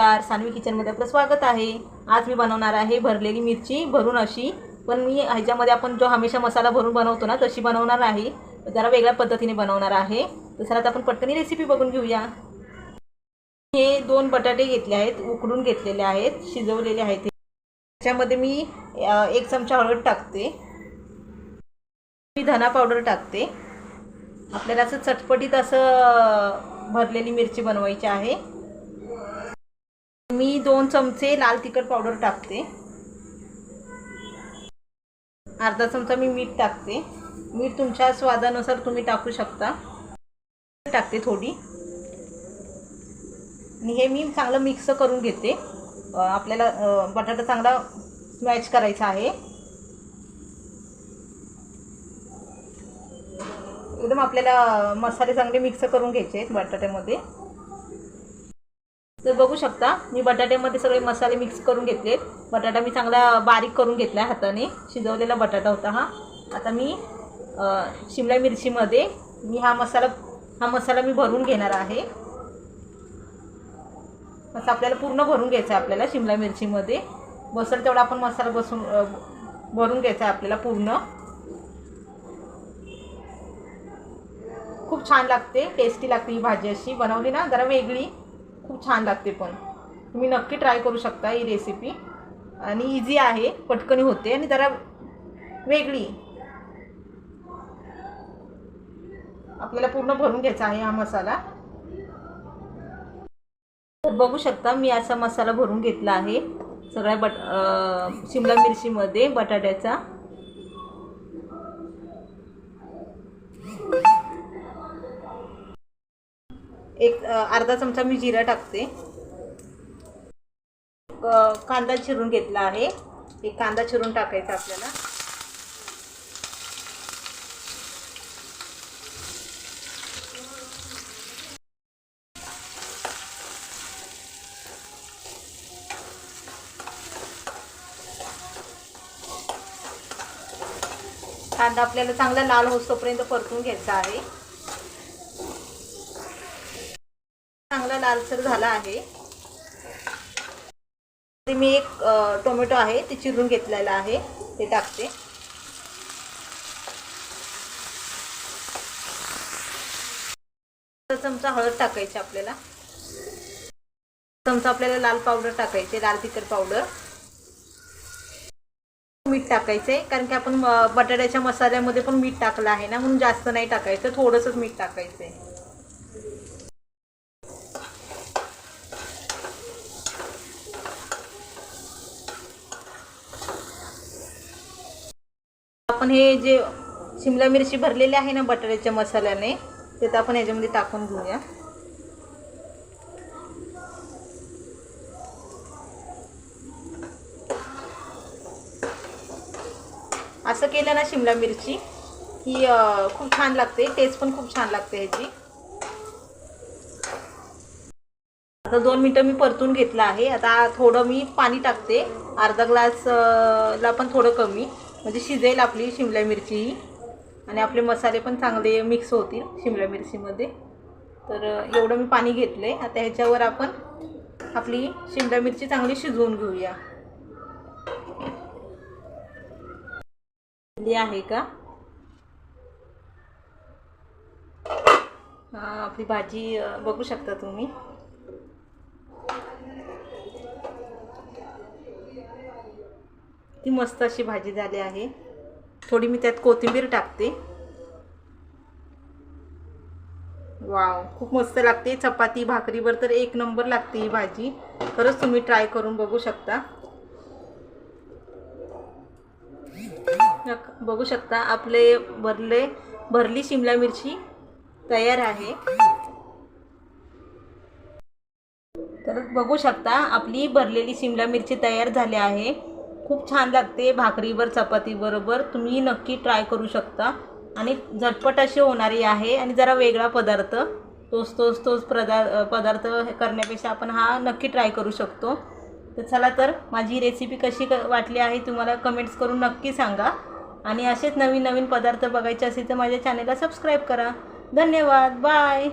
नमस्कार सानवी किचनमध्ये आपलं स्वागत आहे. आज मी बनवणार आहे भरलेली मिरची भरून अशी. पण मी ह्याच्यामध्ये आपण जो हमेशा मसाला भरून बनवतो ना तशी बनवणार आहे. जरा वेगळ्या पद्धतीने बनवणार आहे. तर सर आता आपण पटकन रेसिपी बघून घेऊया. हे दोन बटाटे घेतले आहेत उकडून घेतलेले आहेत शिजवलेले आहेत. त्याच्यामध्ये मी एक चमचा हळद टाकते. मी धना पावडर टाकते. आपल्याला असं चटपटीत असं भरलेली मिरची बनवायची आहे. मी दोन चमचे लाल तिखट पावडर टाकते. अर्धा चमचा मी मीठ टाकते. मीठ तुमच्या स्वादानुसार तुम्ही टाकू शकता. टाकते थोडी. आणि हे मी चांगलं मिक्स करून घेते. आपल्याला बटाटा चांगला स्मॅच करायचा आहे. एकदम आपल्याला मसाले चांगले मिक्स करून घ्यायचे आहेत बटाट्यामध्ये. तर बघू शकता मी बटाट्यामध्ये सगळे मसाले मिक्स करून घेतले. बटाटा मी चांगला बारीक करून घेतला आहे हाताने. शिजवलेला बटाटा होता हा. आता मी शिमला मिरचीमध्ये मी हा मसाला हा मसाला मी भरून घेणार आहे. असं आपल्याला पूर्ण भरून घ्यायचं आहे आपल्याला शिमला मिरचीमध्ये. बसल तेवढा आपण मसाला बसून भरून घ्यायचा आहे आपल्याला पूर्ण. खूप छान लागते टेस्टी लागते ही भाजी अशी. बनवली ना जरा वेगळी. खूप छान लागते पण. तुम्ही नक्की ट्राय करू शकता ही रेसिपी आणि इझी आहे पटकनी होते आणि जरा वेगळी. आपल्याला पूर्ण भरून घ्यायचा आहे हा मसाला. तर बघू शकता मी असा मसाला भरून घेतला आहे. सगळ्या बट शिमला मिरचीमध्ये बटाट्याचा. एक अर्धा चमचा मी जिरा टाकते. कांदा चिरून घेतला आहे. एक कांदा चिरून टाकायचा आपल्याला. कांदा आपल्याला चांगला लाल होतोपर्यंत परतून घ्यायचा आहे चांगला लालसर झाला आहे. ते मी एक टोमॅटो आहे ते चिरून घेतलेलं आहे ते टाकते. चमचा हळद टाकायची आपल्याला. चमचा आपल्याला लाल पावडर टाकायचे लाल तिखट पावडर. मीठ टाकायचे कारण की आपण बटाट्याच्या मसाल्यामध्ये पण मीठ टाकलं आहे ना म्हणून जास्त नाही टाकायचं थोडंसंच मीठ टाकायचं आपण हे जे शिमला मिरची भरलेली आहे ना बटाट्याच्या मसाल्याने ते तर आपण ह्याच्यामध्ये टाकून घेऊया. असं केलं ना शिमला मिरची ही खूप छान लागते टेस्ट पण खूप छान लागते ह्याची. आता दोन मिनटं मी परतून घेतलं आहे. आता थोडं मी पाणी टाकते. अर्धा ग्लास ला पण थोडं कमी. म्हणजे शिजेल आपली शिमला मिरची. ही आणि आपले मसाले पण चांगले मिक्स होतील शिमला मिरचीमध्ये. तर एवढं मी पाणी घेतलं आहे आता ह्याच्यावर आपण आपली शिमला मिरची चांगली शिजवून घेऊया. आहे का? आपली भाजी बघू शकता तुम्ही. ती मस्त अशी भाजी झाली आहे. थोडी मी त्यात कोथिंबीर टाकते. वाव खूप मस्त लागते. चपाती भाकरीवर तर एक नंबर लागते ही भाजी. खरंच तुम्ही ट्राय करून बघू शकता. बघू शकता आपले भरले भरली शिमला मिरची तयार आहे. तर बघू शकता आपली भरलेली शिमला मिरची तयार झाली आहे. खूप छान लागते भाकरीवर चपातीबरोबर. तुम्ही नक्की ट्राय करू शकता. आणि झटपट अशी होणारी आहे आणि जरा वेगळा पदार्थ. तोच तोच तोच पदार्थ पदार्थ करण्यापेक्षा आपण हा नक्की ट्राय करू शकतो. तर चला तर माझी रेसिपी कशी क वाटली आहे तुम्हाला कमेंट्स करून नक्की सांगा. आणि असेच नवीन नवीन पदार्थ बघायचे असेल तर माझ्या चॅनलला सबस्क्राईब करा. धन्यवाद. बाय